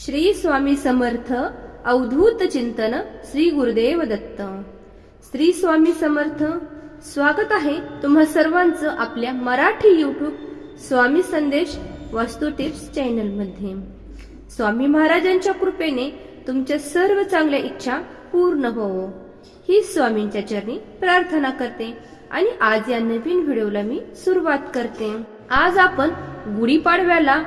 श्री स्वामी समर्थ अवधूत चिंतन श्री गुरुदेव दत्त. श्री स्वामी समर्थ स्वागत आहे तुम्हा सर्वांचं आपल्या मराठी युट्यूब स्वामी संदेश वास्तू टिप्स चॅनलमध्ये. स्वामी महाराजांच्या कृपेने तुमच्या सर्व चांगल्या इच्छा पूर्ण होवो ही स्वामींच्या चरणी प्रार्थना करते आणि आज या नवीन व्हिडिओला मी सुरुवात करते. आज आपण गुढीपाडव्याला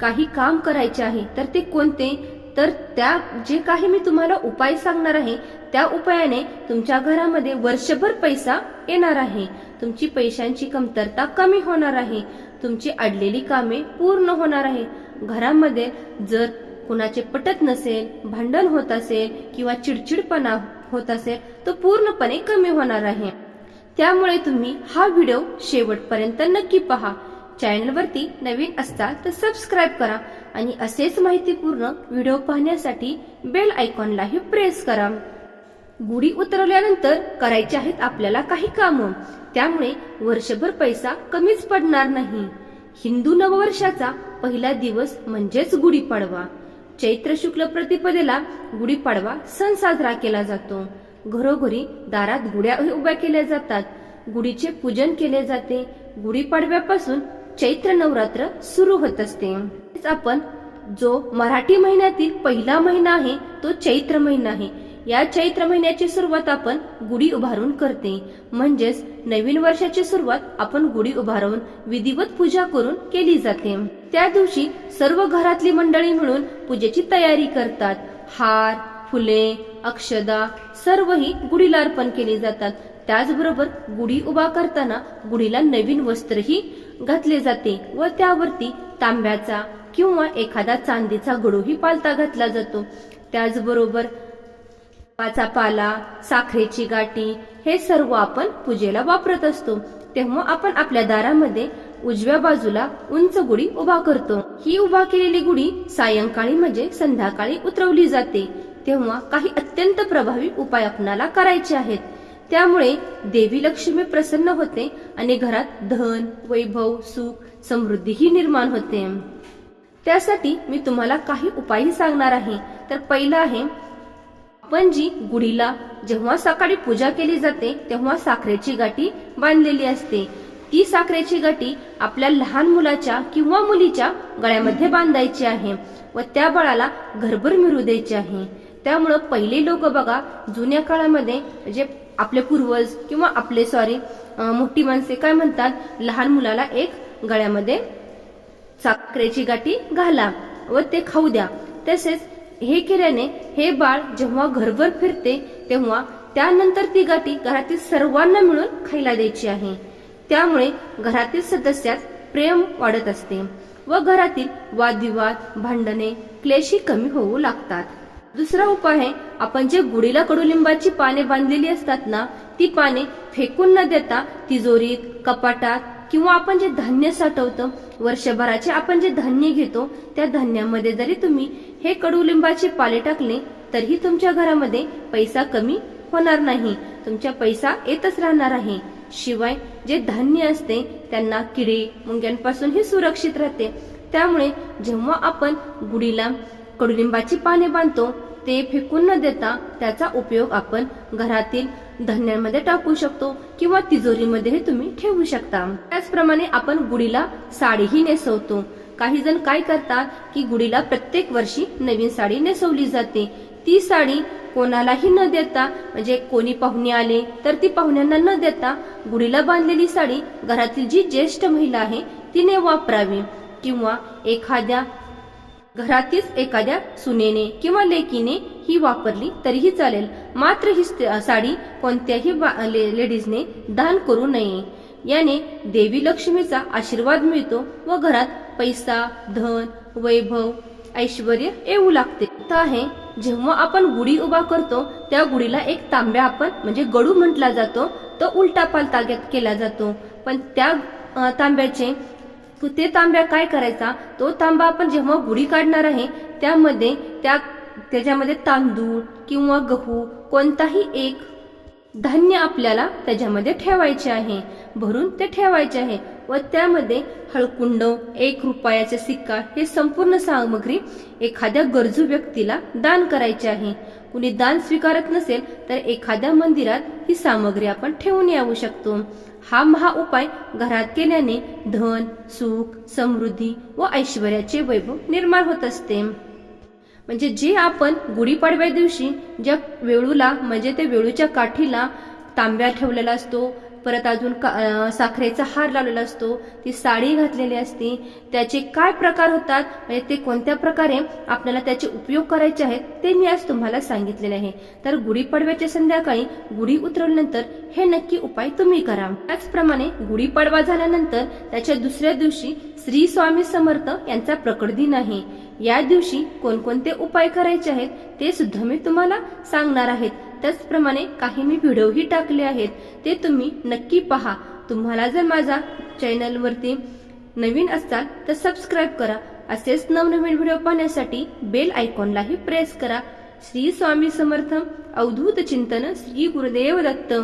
काही काम करायचे आहे तर ते कोणते? तर त्या जे काही मी तुम्हाला उपाय सांगणार आहे त्या उपायाने तुमच्या घरामध्ये वर्षभर पैसा येणार आहे. तुमची पैशांची कमतरता कमी होणार आहे. तुमची अडलेली कामे पूर्ण होणार आहे. घरामध्ये जर कुणाचे पटत नसेल भांडण होत असेल किंवा चिडचिडपणा होत असेल तो पूर्णपणे कमी होणार आहे. त्यामुळे तुम्ही हा व्हिडिओ शेवटपर्यंत नक्की पहा. चॅनलवरती नवीन असताल तर सबस्क्राईब करा आणि असेच माहितीपूर्ण व्हिडिओ पाहण्यासाठी बेल आयकॉनलाही प्रेस करा. गुढी उतरवल्यानंतर करायचे आहेत आपल्याला काही कामं. त्यामुळे वर्षभर पैसा कमीच पडणार नाही. हिंदू नववर्षाचा पहिला दिवस म्हणजेच गुढीपाडवा चैत्र शुक्ल प्रतिपदेला गुढीपाडवा सण साजरा केला जातो. घरोघरी दारात गुड्या उभ्या केल्या जातात. गुढीचे पूजन केले जाते. गुढीपाडव्यापासून चैत्र नवरात्र सुरू होत असते. आपण जो मराठी महिन्यातील पहिला महिना आहे तो चैत्र महिना आहे. या चैत्र महिन्याची सुरुवात आपण गुढी उभारून करते. म्हणजेच नवीन वर्षाची सुरुवात आपण गुढी उभारून विधिवत पूजा करून केली जाते. त्या दिवशी सर्व घरातली मंडळी मिळून पूजेची तयारी करतात. हार फुले अक्षदा सर्व ही गुढीला अर्पण केली जातात. त्याचबरोबर गुढी उभा करताना गुढीला नवीन वस्त्रही घातले जाते व त्यावरती तांब्याचा किंवा एखादा चांदीचा गडूही पालता घातला जातो. त्याचबरोबर पाचा पाला साखरेची गाठी हे सर्व आपण पूजेला वापरत असतो. तेव्हा आपण आपल्या दारामध्ये उजव्या बाजूला उंच गुढी उभा करतो. ही उभा केलेली गुढी सायंकाळी म्हणजे संध्याकाळी उतरवली जाते. तेव्हा काही अत्यंत प्रभावी उपाय आपणाला करायचे आहेत. त्यामुळे देवी लक्ष्मी प्रसन्न होते आणि घरात धन वैभव सुख समृद्धीही निर्माण होते. त्यासाठी मी तुम्हाला काही उपायही सांगणार आहे. तर पहिलं आहे आपण जी गुढीला जेव्हा सकाळी पूजा केली जाते तेव्हा साखरेची गाठी बांधलेली असते. ती साखरेची गाठी आपल्या लहान मुलाच्या किंवा मुलीच्या गळ्यामध्ये बांधायची आहे व त्या बाळाला घरभर मिरू द्यायचे आहे. त्यामुळं पहिले लोक बघा जुन्या काळामध्ये म्हणजे आपले पूर्वज किंवा आपले सॉरी मोठी माणसे काय म्हणतात? लहान मुलाला एक गळ्यामध्ये साखरेची गाठी घाला व ते खाऊ द्या. तसेच हे केल्याने हे बाळ जेव्हा घरभर फिरते तेव्हा त्यानंतर ती गाठी घरातील सर्वांना मिळून खायला द्यायची आहे. त्यामुळे घरातील सदस्यात प्रेम वाढत असते व घरातील वादविवाद भांडणे क्लेशी कमी होऊ लागतात. दुसरा उपाय आहे आपण जे गुढीला कडुलिंबाची पाने बांधलेली असतात ना ती पाने फेकून न देता तिजोरीत कपाटात किंवा आपण जे धान्य साठवतो वर्षभराचे आपण जे धान्य घेतो त्या धान्यामध्ये जरी तुम्ही हे कडुलिंबाचे पाले टाकले तरीही तुमच्या घरामध्ये पैसा कमी होणार नाही. तुमच्या पैसा येतच राहणार आहे. शिवाय जे धान्य असते त्यांना किडे मुंग्यांपासूनही सुरक्षित राहते. त्यामुळे जेव्हा आपण गुढीला कडुलिंबाची पाने बांधतो ते फेकून न देता त्याचा उपयोग आपण घरातील धान्यांमध्ये टाकू शकतो किंवा तिजोरीमध्येही तुम्ही ठेवू शकता. त्याचप्रमाणे आपण गुढीला साडीही नेसवतो. काही जण काय करतात की गुढीला प्रत्येक वर्षी नवीन साडी नेसवली जाते. ती साडी कोणालाही न देता म्हणजे कोणी पाहुणे आले तर ती पाहुण्यांना न देता गुढीला बांधलेली साडी घरातील जी ज्येष्ठ महिला आहे तिने वापरावी. किंवा एखाद्या घरातीच एखाद्या सुनेने किंवा लेकीने ही वापरली तरीही चालेल. मात्र ही साडी कोणत्याही ले, लेडीजने दान करू नये. याने देवी लक्ष्मीचा आशीर्वाद मिळतो व घरात पैसा धन वैभव ऐश्वर येऊ लागते. आहे जेव्हा आपण गुढी उभा करतो त्या गुढीला एक तांब्या आपण म्हणजे गडू म्हटला जातो. तो उलटा पालता केला जातो. पण त्या तांब्याचे ते तांब्या काय करायचा? तो तांबा आपण जेव्हा गुढी काढणार आहे त्यामध्ये त्या त्याच्यामध्ये तांदूळ किंवा गहू कोणताही एक धान्य आपल्याला त्याच्यामध्ये ठेवायचे आहे. भरून ते ठेवायचे आहे व त्यामध्ये हळकुंड एक रुपयाचा सिक्का हे संपूर्ण सामग्री एखाद्या गरजू व्यक्तीला दान करायची आहे. कुणी दान स्वीकारत नसेल तर एखाद्या मंदिरात ही सामग्री आपण ठेवून येऊ शकतो. हा महा उपाय घरात केल्याने धन सुख समृद्धी व ऐश्वर्याचे वैभव निर्माण होत असते. म्हणजे जे आपण गुढीपाडव्या दिवशी ज्या वेळूला म्हणजे ते वेळूच्या काठीला तांब्या ठेवलेला असतो परत अजून का साखरेचा हार लावलेला असतो. ती साडी घातलेली असते. त्याचे काय प्रकार होतात? म्हणजे ते कोणत्या प्रकारे आपल्याला त्याचे उपयोग करायचे आहेत ते मी आज तुम्हाला सांगितलेले आहे. तर गुढीपाडव्याच्या संध्याकाळी गुढी उतरवल्यानंतर हे नक्की उपाय तुम्ही करा. त्याचप्रमाणे गुढीपाडवा झाल्यानंतर त्याच्या दुसऱ्या दिवशी श्री स्वामी समर्थ यांचा प्रकट दिन आहे. या दिवशी कोणकोणते उपाय करायचे आहेत ते सुद्धा मी तुम्हाला सांगणार आहेत त्याचप्रमाणे काही मी व्हिडिओही टाकले आहेत. ते तुम्ही नक्की पहा. तुम्हाला जर माझा चॅनलवरती नवीन असाल तर सबस्क्राईब करा. असेच नवनवीन व्हिडिओ पाहण्यासाठी बेल आयकॉनलाही प्रेस करा. श्री स्वामी समर्थ अवधूत चिंतन श्री गुरुदेव दत्त.